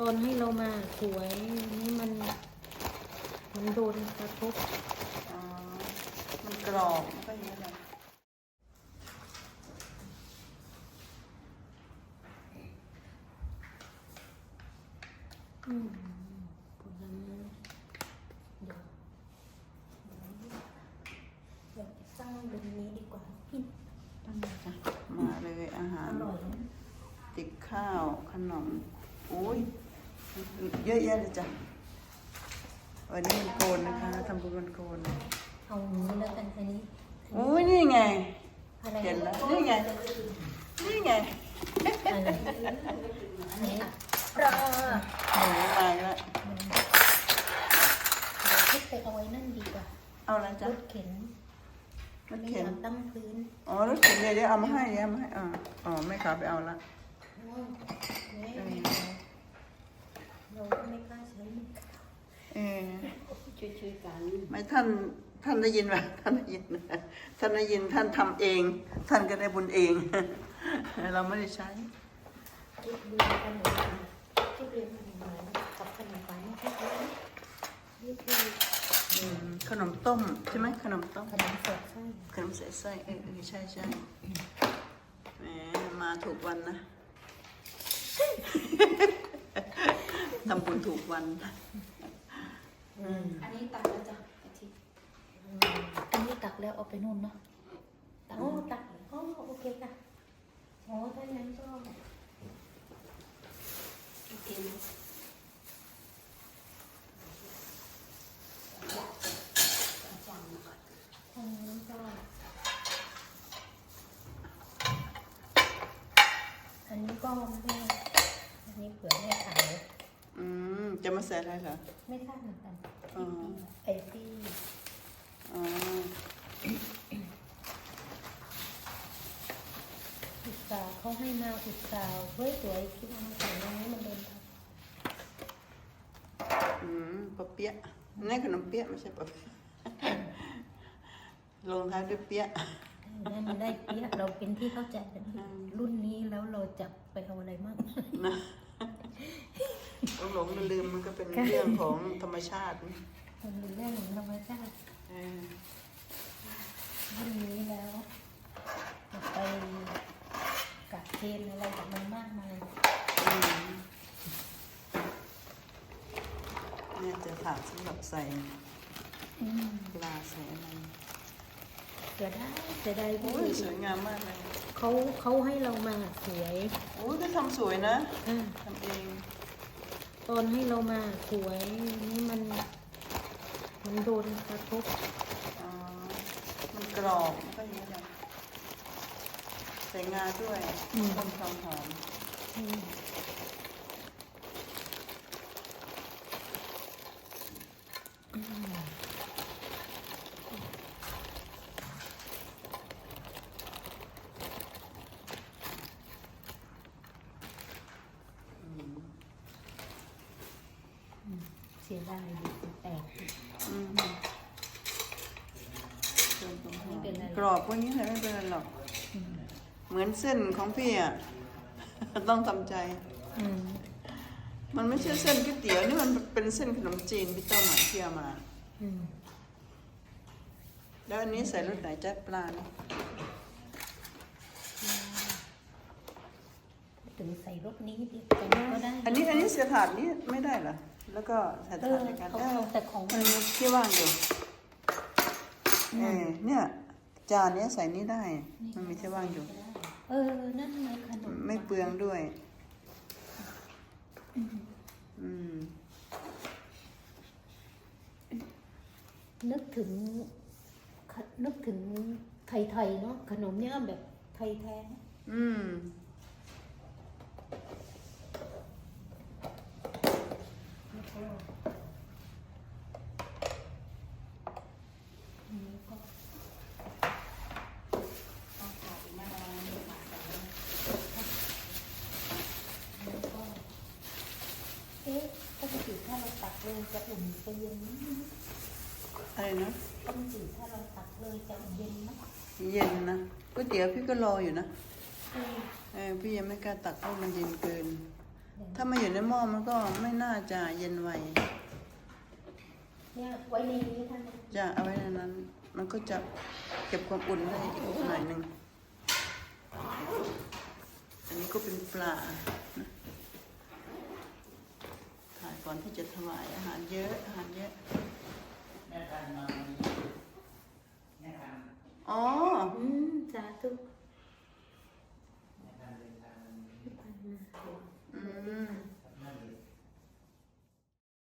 ตอนให้เรามาสวยนี่มันมันโดนกระทบอ๋อมันกรอบมันก็อย่างนี้แหละอืมผลไม้เดี๋ยวเดี๋ยวสร้างตรงนี้ดีกว่าพี่ตั้งมาเลยอาหาอรร่อยนะ ติดข้าวขนมโอ้ย เยอะแยะเลยจ้ะวันนี้มันโกนนะคะทำบุญวันโกนเอาอย่างนี้แล้วกันอันนี้โอ้ยนี่ไงอะไรเห็นแล้วนี่ไงนี่ไงอะไรอันนี้ปลาหมูมาแล้วเดี๋ยวคิดไปเอาไว้นั่นดีกว่าเอาอะไรรจ๊ะถเข็นรถไม่เข็อนยากตั้งพื้นอ๋อรถเข็นเดี๋ยวเดี๋ยวเอามาให้เดี๋ยวเอามาให้อ๋ออ๋อแม่ขาไปเอาละนี่ เราก็ไม่กล้าใช้มือเออช่วยๆกันไม่ท่านท่านได้ยินไหมท่านได้ยินท่านได้ยินท่านทำเอง ท่านก็ได้บุญเอง เราไม่ได้ใช้ คิดดูขนมหวานคิดเรียนขนมหวานกับขนมหวานไม่ใช่ไหมนี่คืออืมขนมต้มใช่ไหมขนมต้ม ขนมสดไส้ขนมใส่ไส้เออเออใช่ใช่แหมมาถูกวันนะ ทำบุญถูกวันอืมอันนี้ตักแล้วจ้ะอาทิตย์อันนี้ตักแล้วเอาไปนู่นเนาะตักโอ้ตักโอ้โอเคค่ะโอ้ถ้าอย่างนั้นก็โอเคไหมทางนี้ก็อันนี้ก็ไม่อันนี้เผื่อแม่ขาย อืม จะมาใส่อะไรเหรอ ไม่ทราบเหมือนกันอ๋อ ไอที่อ๋ออุตสาห์เขาให้มาอุตสาห์เฮ้ยสวยคิดว่ามันใส่ตรงนี้มันโดนทับอืมปะเปี๊ยะนี่ขนมเปี๊ยะไม่ใช่ปะเปี๊ยะลงท้ายด้วยเปี๊ยะได้มันได้เปียกเราเป็นที่เข้าใจกันอืม รุ่นนี้แล้วเราจะไปเอาอะไรมั่งนะ หลงๆลืมๆมันก็เป็นเรื่องของธรรมชาตินะมันเป็นเรื่องของธรรมชาติเออรุ่นนี้แล้วจะไปกัดเกณฑ์อะไรกับมันมากมายอืมเนี่ยจะถาดสำหรับใส่อืมปลาใส่อะไรเสียได้เสียดายโอ้ยสวยงามมากเลยเขาเขาให้เรามาสวยโอ้ยก็ทำสวยนะอ่า ทำเอง ตอนให้เรามาสวยนี่มันมันโดนกระทบอ๋อมันกรอบมันก็อย่างนี้แหละใส่งาด้วยต้มความหอมอืมอืม เสียดายดิแตกอืมต้มความหอไม่มเป็นไรกรอบกว่านี้เลยไม่เป็นไรหรอก เหมือนเส้นของพี่อะ ต้องทำใจ อืมมันไม่ใช่เส้นก๋วยเตี๋ยวนี่มันเป็นเส้นขนมจีนพี่ต้มอะที่เอามา อืมแล้วอันนี้ใส่รสไหนจ๊ะปลาเนี่ยถึงใส่รถนี้ดิแต่ก็ได้อันนี้อันนี้เสียถาดนี้ไม่ได้เหรอ แล้วก็ใส่เอถาอดในการเขาเออเอาแต่ของมันมีที่ว่างอยู่เออเนี่ย จานเนี้ยใส่นี้ได้ มันมีที่ว่างอยู่ เออ นั่นไงขนมไม่เปลืองด้วย อืมนึกถึงขนึกถึงไทยๆเนาะขนมเนี่ยแบบไทยแท้อืม แล้วก็อันนี้ก็ เอาขาดอีกมาระวังมือขาดกันนะ แล้วก็เอ๊ะปกติถ้า เลยจะอุ่นจะเย็นไหมอะไรนะปกติถ้าเราตักเลยจะเย็นไหมเย็นนะก๋วยเตี๋ยวพี่ก็รออยู่นะเออพี่ยังไม่กล้าตักเพราะมันเย็นเกิน ถ้ามาอยู่ในหม้อมันก็ไม่น่าจะเย็นไวเนี่ยไว้ในนี้ท่านจะเอาไว้ในนั้น มันก็จะเก็บความอุ่นได้อีกหน่อยหนึ่งอันนี้ก็เป็นปลานะ ก่อนที่จะถวายอาหารเยอะอาหารเยอะอ๋อ อืมสาธุ